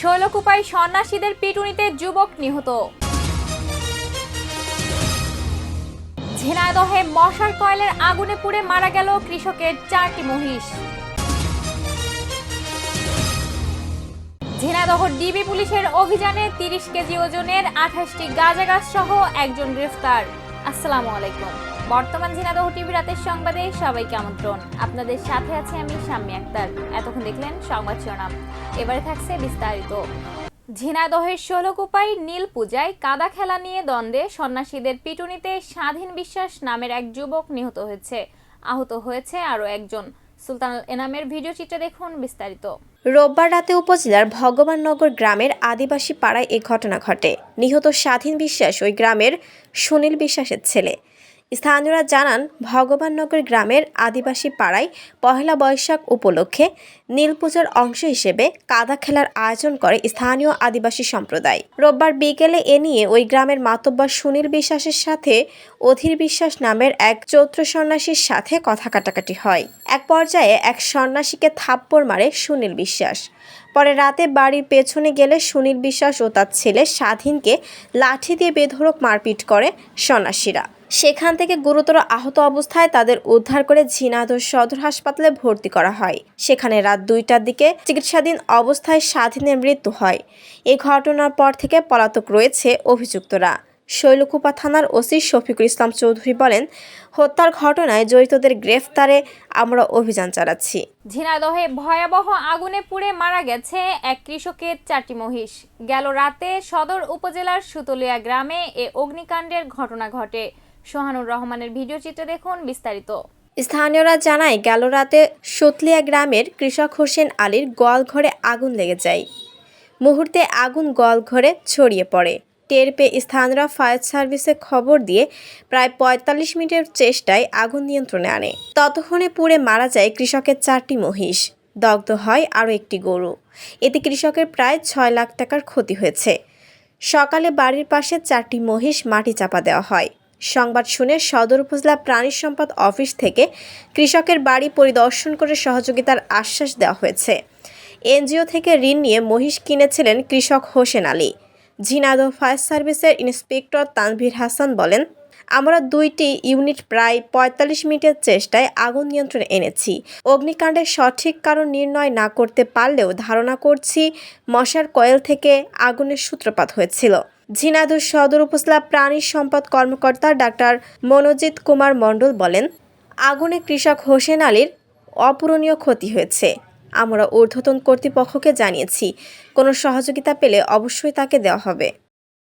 শৈলকুপায় সন্ন্যাসীদের পিটুনিতে যুবক নিহত। ঝিনাইদহে মশার কয়েলের আগুনে পুড়ে মারা গেল কৃষকের চারটি মহিষ। ঝিনাইদহ ডিবি পুলিশের অভিযানে তিরিশ কেজি ওজনের আঠাশটি গাঁজা গাছ সহ একজন গ্রেফতার। আসসালামু আলাইকুম। বর্তমান ঝিনাইদহ টিভি রাতের সংবাদে সবাইকে আমন্ত্রণ। আপনাদের সাথে আছে আমি শাম্মী আক্তার। এতক্ষণ দেখলেন সংবাদ শিরোনাম। এবারে থাকছে বিস্তারিত। ঝিনাইদহের ষোলকুপাই নীল পূজায় কাদা খেলা নিয়ে দ্বন্দ্বে সন্ন্যাসীদের পিটুনিতে স্বাধীন বিশ্বাস নামের এক যুবক নিহত হয়েছে। আহত হয়েছে আরও একজন। সুলতান এনামের ভিডিও চিত্রে দেখুন বিস্তারিত। রোববার রাতে উপজেলার ভগবাননগর গ্রামের আদিবাসী পাড়ায় এ ঘটনা ঘটে। নিহত স্বাধীন বিশ্বাস ওই গ্রামের সুনীল বিশ্বাসের ছেলে। স্থানীয়রা জানান ভগবাননগর গ্রামের আদিবাসী পাড়ায় পহেলা বৈশাখ উপলক্ষে নীলপূজার অংশ হিসেবে কাদা খেলার আয়োজন করে স্থানীয় আদিবাসী সম্প্রদায়। রোববার বিকেলে এ নিয়ে ওই গ্রামের মাতব্বর সুনীল বিশ্বাসের সাথে অধীর বিশ্বাস নামের এক চৌত্র সন্ন্যাসীর সাথে কথা কাটাকাটি হয়। এক পর্যায়ে এক সন্ন্যাসীকে থাপ্পড় মারে সুনীল বিশ্বাস। পরে রাতে বাড়ির পেছনে গেলে সুনীল বিশ্বাস ও তার ছেলে স্বাধীনকে লাঠি দিয়ে বেধড়ক মারপিট করে সন্ন্যাসীরা। সেখান থেকে গুরুতর আহত অবস্থায় তাদের উদ্ধার করে ঝিনাইদহ সদর হাসপাতালে ভর্তি করা হয়। সেখানে রাত দুইটার দিকে চিকিৎসাধীন অবস্থায় স্বাধীনের মৃত্যু হয়। এই ঘটনার পর থেকে পলাতক রয়েছে অভিযুক্তরা। শৈলকুপা থানার ওসি শফিকুল ইসলাম চৌধুরী বলেন, হত্যার ঘটনায় জড়িতদের গ্রেফতারে আমরা অভিযান চালাচ্ছি। ঝিনাদহে ভয়াবহ আগুনে পুড়ে মারা গেছে এক কৃষকের চারটি মহিষ। গেল রাতে সদর উপজেলার সুতলিয়া গ্রামে এ অগ্নিকাণ্ডের ঘটনা ঘটে। সোহানুর রহমানের ভিডিও চিত্রে দেখুন বিস্তারিত। স্থানীয়রা জানায়, গেল রাতে সতলিয়া গ্রামের কৃষক হোসেন আলীর গোয়ালঘরে আগুন লেগে যায়। মুহূর্তে আগুন গোয়ালঘরে ছড়িয়ে পড়ে। টের পেয়ে স্থানীয়রা ফায়ার সার্ভিসে খবর দিয়ে প্রায় পঁয়তাল্লিশ মিনিটের চেষ্টায় আগুন নিয়ন্ত্রণে আনে। ততক্ষণে পুড়ে মারা যায় কৃষকের চারটি মহিষ। দগ্ধ হয় আরও একটি গরু। এতে কৃষকের প্রায় ছয় লাখ টাকার ক্ষতি হয়েছে। সকালে বাড়ির পাশে চারটি মহিষ মাটি চাপা দেওয়া হয়। সংবাদ শুনে সদর উপজেলা প্রাণী সম্পদ অফিস থেকে কৃষকের বাড়ি পরিদর্শন করে সহযোগিতার আশ্বাস দেওয়া হয়েছে। এনজিও থেকে ঋণ নিয়ে মহিষ কিনেছিলেন কৃষক হোসেন আলী। ঝিনাদ ফায়ার সার্ভিসের ইন্সপেক্টর তানভীর হাসান বলেন আমরা দুইটি ইউনিট প্রায় পঁয়তাল্লিশ মিনিটের চেষ্টায় আগুন নিয়ন্ত্রণে এনেছি। অগ্নিকাণ্ডের সঠিক কারণ নির্ণয় না করতে পারলেও ধারণা করছি মশার কয়েল থেকে আগুনের সূত্রপাত হয়েছিল। ঝিনাইদহ সদর উপজেলা প্রাণী সম্পদ কর্মকর্তা ডাক্তার মনোজিৎ কুমার মণ্ডল বলেন, আগুনে কৃষক হোসেন আলীর অপূরণীয় ক্ষতি হয়েছে। আমরা ঊর্ধ্বতন কর্তৃপক্ষকে জানিয়েছি, কোনো সহযোগিতা পেলে অবশ্যই তাকে দেওয়া হবে।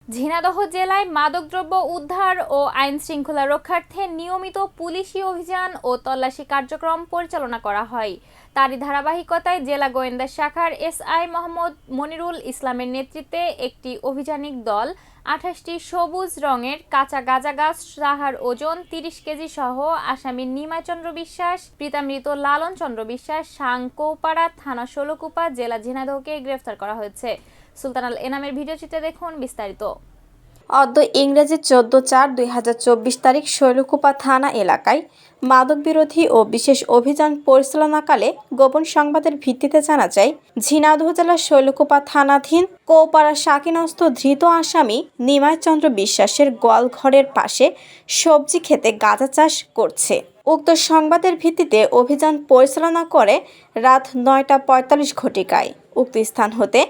ঝিনাইদহ জেলায় মাদকদ্রব্য উদ্ধার ও আইন শৃঙ্খলা রক্ষার্থে নিয়মিত পুলিশি অভিযান ও তল্লাশি কার্যক্রম পরিচালনা করা হয়। তারই ধারাবাহিকতায় জেলা গোয়েন্দা শাখার এসআই মোহাম্মদ মনিরুল ইসলামের নেতৃত্বে একটি অভিযানিক দল আঠাশটি সবুজ রঙের কাঁচা গাঁজা গাছ, সাহার ওজন তিরিশ কেজি সহ আসামি নিমাচন্দ্র বিশ্বাস প্রীতামৃত লালন চন্দ্র বিশ্বাস সাংকৌপাড়া থানা ষোলকুপা জেলা ঝিনাদহকে গ্রেফতার করা হয়েছে। সুলতান আল এনামের ভিডিও চিত্রে দেখুন বিস্তারিত। অদ্য ইংরেজি চোদ্দ চার দুই হাজার চব্বিশ তারিখ শৈলকুপা থানা এলাকায় মাদক বিরোধী ও বিশেষ অভিযান পরিচালনাকালে গোপন সংবাদের ভিত্তিতে জানা যায়, ঝিনাইদহ জেলার শৈলকুপা থানাধীন কৌপাড়া শাকিনস্ত ধৃত আসামি নিমাই চন্দ্র বিশ্বাসের গোয়ালঘরের পাশে সবজি খেতে গাঁজা চাষ করছে। উক্ত সংবাদের ভিত্তিতে অভিযান পরিচালনা করে রাত নয়টা পঁয়তাল্লিশ ঘটিকায়। উক্ত স্থান হতে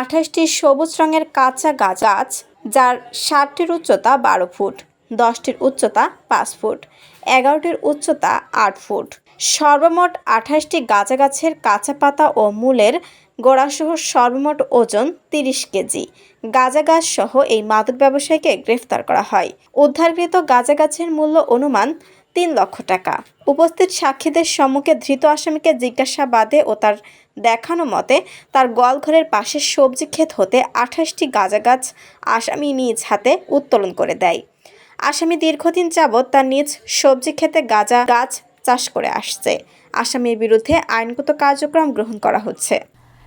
আঠাশটি সবুজ রঙের কাঁচা গাছ যার ষাটটির উচ্চতা বারো ফুট, দশটির উচ্চতা পাঁচ ফুট, এগারোটির উচ্চতা আট ফুট। সর্বমোট আঠাশটি গাছা গাছের কাঁচা পাতা ও মূলের গোড়াসহ সর্বমোট ওজন তিরিশ কেজি। গাঁজা গাছ সহ এই মাদক ব্যবসায়ীকে গ্রেফতার করা হয়। উদ্ধারকৃত গাঁজা গাছের মূল্য অনুমান তিন লক্ষ টাকা। উপস্থিত সাক্ষীদের সম্মুখে ধৃত আসামিকে জিজ্ঞাসাবাদে ও তার দেখানো মতে, তার গোয়ালঘরের পাশে সবজি ক্ষেত হতে আঠাশটি গাঁজা গাছ আসামি নিজ হাতে উত্তোলন করে দেয়। আসামি দীর্ঘদিন যাবৎ তার নিজ সবজি ক্ষেতে গাঁজা গাছ চাষ করে আসছে। আসামির বিরুদ্ধে আইনগত কার্যক্রম গ্রহণ করা হচ্ছে।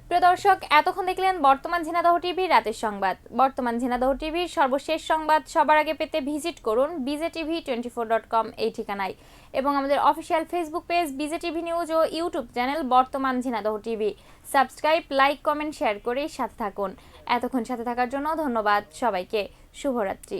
প্রিয় দর্শক, এতক্ষণ দেখলেন বর্তমান ঝিনাদহ টিভির রাতের সংবাদ। বর্তমান ঝিনাদহ টিভির সর্বশেষ সংবাদ সবার আগে পেতে ভিজিট করুন BJ TV twenty four dot com এই ঠিকানায়। এবং আমাদের official Facebook page BJ TV news ও ইউটিউব চ্যানেল বর্তমান Jhenaidah TV. Subscribe, like, comment, share করে সাথে থাকুন। এতক্ষণ সাথে থাকার জন্য ধন্যবাদ সবাইকে। শুভরাত্রি।